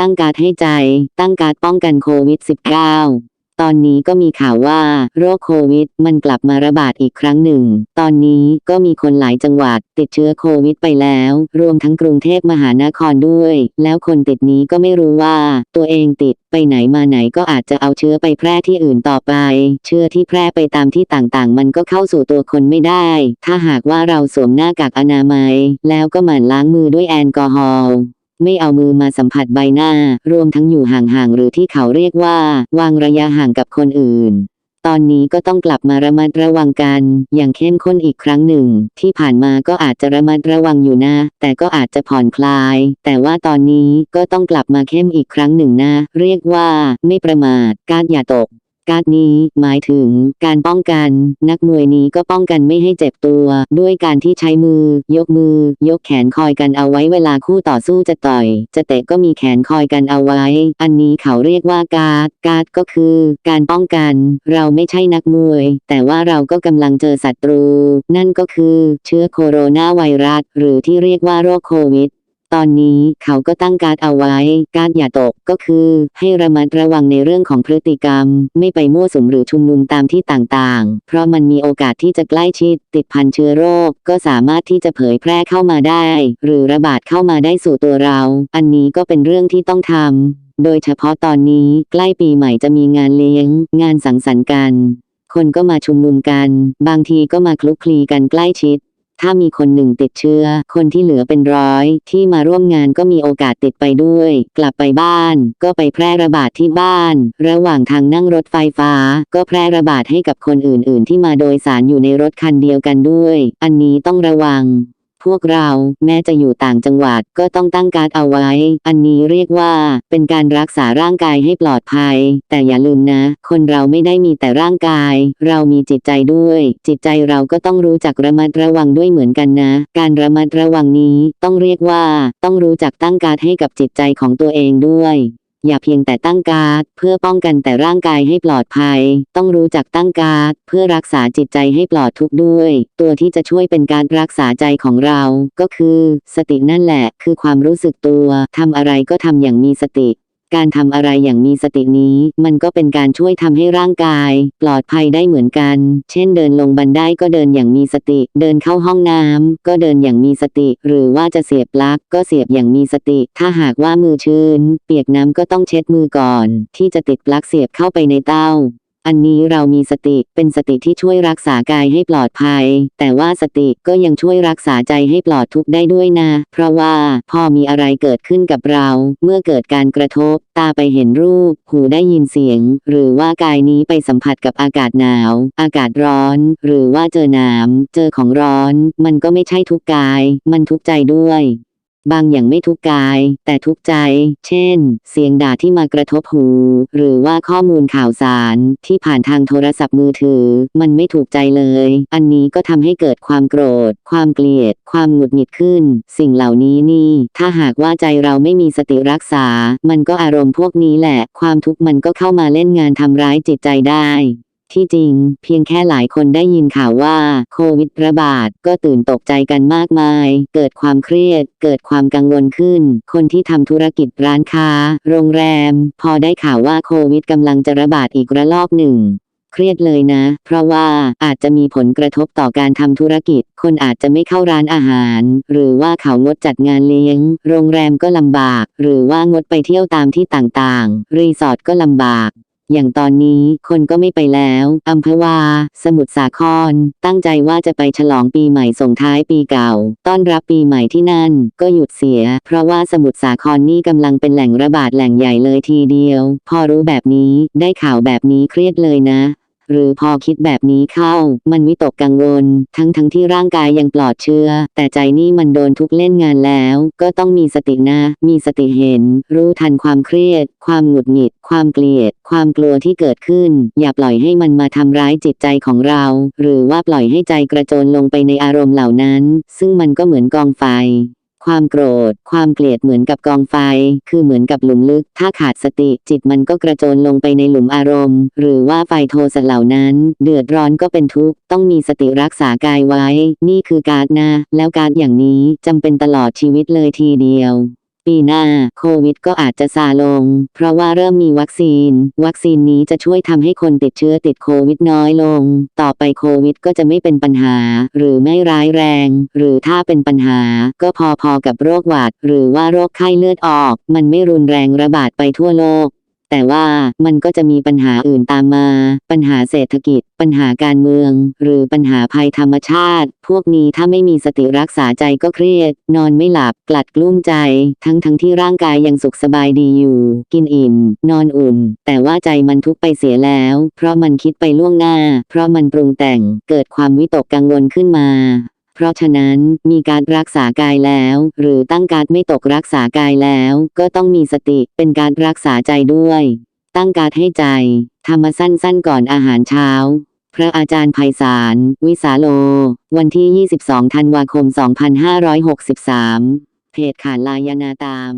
ตั้งการดให้ใจ ตั้งการดป้องกันโควิด -19 ตอนนี้ก็มีข่าวว่าโรคโควิด มันกลับมาระบาดอีกครั้งหนึ่ง ตอนนี้ก็มีคนหลายจังหวัด ติดเชื้อโควิดไปแล้ว รวมทั้งกรุงเทพมหานครด้วย แล้วคนติดนี้ก็ไม่รู้ว่า ตัวเองติดไปไหนมาไหนก็อาจจะเอาเชื้อไปแพร่ที่อื่นต่อไป เชื้อที่แพร่ไปตามที่ต่างๆ มันก็เข้าสู่ตัวคนไม่ได้ ถ้าหากว่าเราสวมหน้ากากอนามัย แล้วก็หมั่นล้างมือด้วยแอลกอฮอล์ ไม่เอามือมาสัมผัสใบหน้า รวมทั้งอยู่ห่างๆหรือที่เขาเรียกว่า วางระยะห่างกับคนอื่น ตอนนี้ก็ต้องกลับมาระมัดระวังกัน อย่างเข้มข้นอีกครั้งหนึ่ง ที่ผ่านมาก็อาจจะระมัดระวังอยู่นะ แต่ก็อาจจะผ่อนคลาย แต่ว่าตอนนี้ก็ต้องกลับมาเข้มอีกครั้งหนึ่งนะ เรียกว่า ไม่ประมาทการอย่าตก การดนี้หมายถึงการป้องกัน นักมวยนี้ก็ป้องกันไม่ให้เจ็บตัว ด้วยการที่ใช้มือ ยกมือ ยกแขนคอยกันเอาไว้เวลาคู่ต่อสู้จะต่อย จะเตะก็มีแขนคอยกันเอาไว้ อันนี้เขาเรียกว่าการ์ดการ์ดก็คือการป้องกัน เราไม่ใช่นักมวย แต่ว่าเราก็กำลังเจอศัตรู นั่นก็คือเชื้อโคโรนาไวรัสหรือที่เรียกว่าโรคโควิด ตอนนี้เขาก็ตั้งการ์ดเอาไว้ การ์ดอย่าตกก็คือ ให้ระมัดระวังในเรื่องของพฤติกรรม ไม่ไปมั่วสุมหรือชุมนุมตามที่ต่างๆ เพราะมันมีโอกาสที่จะใกล้ชิด ติดพันเชื้อโรค ก็สามารถที่จะเผยแพร่เข้ามาได้ หรือระบาดเข้ามาได้สู่ตัวเรา อันนี้ก็เป็นเรื่องที่ต้องทำโดยเฉพาะตอนนี้ใกล้ปีใหม่จะมีงานเลี้ยง งานสังสรรค์กัน คนก็มาชุมนุมกัน บางทีก็มาคลุกคลีกันใกล้ชิด ถ้ามีคนหนึ่งติดเชื้อ คนที่เหลือเป็นร้อย ที่มาร่วมงานก็มีโอกาสติดไปด้วย กลับไปบ้าน ก็ไปแพร่ระบาดที่บ้าน ระหว่างทางนั่งรถไฟฟ้า ก็แพร่ระบาดให้กับคนอื่น ๆ ที่มาโดยสารอยู่ในรถคันเดียวกันด้วย อันนี้ต้องระวัง พวกเราแม้จะอยู่ต่างจังหวัดก็ต้องตั้งการเอาไว้ อันนี้เรียกว่าเป็นการรักษาร่างกายให้ปลอดภัย แต่อย่าลืมนะ คนเราไม่ได้มีแต่ร่างกาย เรามีจิตใจด้วย จิตใจเราก็ต้องรู้จักระมัดระวังด้วยเหมือนกันนะ การระมัดระวังนี้ต้องเรียกว่า ต้องรู้จักตั้งการให้กับจิตใจของตัวเองด้วย อย่าเพียงแต่ตั้งการ์ดเพื่อป้องกันแต่ร่างกายให้ปลอดภัย ต้องรู้จักตั้งการ์ดเพื่อรักษาจิตใจให้ปลอดทุกข์ด้วย ตัวที่จะช่วยเป็นการรักษาใจของเรา ก็คือ สตินั่นแหละ คือความรู้สึกตัวทำอะไรก็ทำอย่างมีสติ การทำอะไรอย่างมีสตินี้ มันก็เป็นการช่วยทำให้ร่างกาย ปลอดภัยได้เหมือนกัน เช่นเดินลงบันไดก็เดินอย่างมีสติ เดินเข้าห้องน้ำก็เดินอย่างมีสติ หรือว่าจะเสียบปลั๊กก็เสียบอย่างมีสติ ถ้าหากว่ามือชื้น เปียกน้ำก็ต้องเช็ดมือก่อน ที่จะติดปลั๊กเสียบเข้าไปในเต้า อันนี้เรามีสติเป็นสติที่ช่วยรักษากายให้ปลอดภัย แต่ว่าสติก็ยังช่วยรักษาใจให้ปลอดทุกข์ได้ด้วยนะ เพราะว่าพอมีอะไรเกิดขึ้นกับเรา เมื่อเกิดการกระทบ ตาไปเห็นรูป หูได้ยินเสียง หรือว่ากายนี้ไปสัมผัสกับอากาศหนาว อากาศร้อน หรือว่าเจอน้ำเจอของร้อน มันก็ไม่ใช่ทุกกาย มันทุกใจด้วย บางอย่างไม่ทุกกาย แต่ทุกใจ เช่น เสียงด่าที่มากระทบหู หรือว่าข้อมูลข่าวสารที่ผ่านทางโทรศัพท์มือถือ มันไม่ถูกใจเลย อันนี้ก็ทำให้เกิดความโกรธ ความเกลียด ความหงุดหงิดขึ้น สิ่งเหล่านี้นี่ ถ้าหากว่าใจเราไม่มีสติรักษา มันก็อารมณ์พวกนี้แหละ ความทุกข์มันก็เข้ามาเล่นงานทำร้ายจิตใจได้ ที่จริง เพียงแค่หลายคนได้ยินข่าวว่าโควิดระบาดก็ตื่นตกใจกันมากมาย เกิดความเครียด เกิดความกังวลขึ้น คนที่ทำธุรกิจร้านค้า โรงแรม พอได้ข่าวว่าโควิดกำลังจะระบาดอีกระลอกหนึ่งเครียดเลยนะ เพราะว่าอาจจะมีผลกระทบต่อการทำธุรกิจ คนอาจจะไม่เข้าร้านอาหาร หรือว่าเขางดจัดงานเลี้ยง โรงแรมก็ลำบาก หรือว่างดไปเที่ยวตามที่ต่างๆ รีสอร์ทก็ลำบาก อย่างตอนนี้คนก็ไม่ไปแล้วอัมพวา สมุทรสาคร ตั้งใจว่าจะไปฉลองปีใหม่ส่งท้ายปีเก่า ต้อนรับปีใหม่ที่นั่น ก็หยุดเสีย เพราะว่าสมุทรสาครนี่กำลังเป็นแหล่งระบาดแหล่งใหญ่เลยทีเดียว พอรู้แบบนี้ได้ข่าวแบบนี้เครียดเลยนะ หรือพอคิดแบบนี้เข้า มันวิตกกังวล ทั้งทั้งที่ร่างกายยังปลอดเชื้อ แต่ใจนี่มันโดนทุกเล่นงานแล้ว ก็ต้องมีสตินะ มีสติเห็น รู้ทันความเครียด ความหงุดหงิด ความเกลียด ความกลัวที่เกิดขึ้น อย่าปล่อยให้มันมาทำร้ายจิตใจของเรา หรือว่าปล่อยให้ใจกระโจนลงไปในอารมณ์เหล่านั้น ซึ่งมันก็เหมือนกองไฟ ความโกรธ ความเกลียดเหมือนกับกองไฟ คือเหมือนกับหลุมลึก ถ้าขาดสติจิตมันก็กระโจนลงไปในหลุมอารมณ์ หรือว่าไฟโทสะเหล่านั้น เดือดร้อนก็เป็นทุกข์ ต้องมีสติรักษากายไว้ นี่คือการดนะ แล้วการดอย่างนี้จำเป็นตลอดชีวิตเลยทีเดียว ปีหน้าโควิดก็อาจจะซาลง เพราะว่าเริ่มมีวัคซีน วัคซีนนี้จะช่วยทำให้คนติดเชื้อติดโควิดน้อยลง ต่อไปโควิดก็จะไม่เป็นปัญหา หรือไม่ร้ายแรง หรือถ้าเป็นปัญหา ก็พอๆกับโรคหวัด หรือว่าโรคไข้เลือดออก มันไม่รุนแรงระบาดไปทั่วโลก แต่ว่ามันก็จะมีปัญหาอื่นตามมา ปัญหาเศรษฐกิจ ปัญหาการเมือง หรือปัญหาภัยธรรมชาติ พวกนี้ถ้าไม่มีสติรักษาใจก็เครียด นอนไม่หลับ กลัดกลุ้มใจ ทั้งทั้งที่ร่างกายยังสุขสบายดีอยู่ กินอิ่ม นอนอุ่น แต่ว่าใจมันทุกไปเสียแล้ว เพราะมันคิดไปล่วงหน้า เพราะมันปรุงแต่ง เกิดความวิตกกังวลขึ้นมา ราะฉะนั้นมีการรักษากายแล้ว หรือตั้งการไม่ตกรักษากายแล้ว ก็ต้องมีสติเป็นการรักษาใจด้วย ตั้งการให้ใจทำมาสั้นๆก่อนอาหารเช้า พระอาจารย์ไพศาลวิสาโล วันที่ 22 ธันวาคม 2563 เพจขานลายนาตาม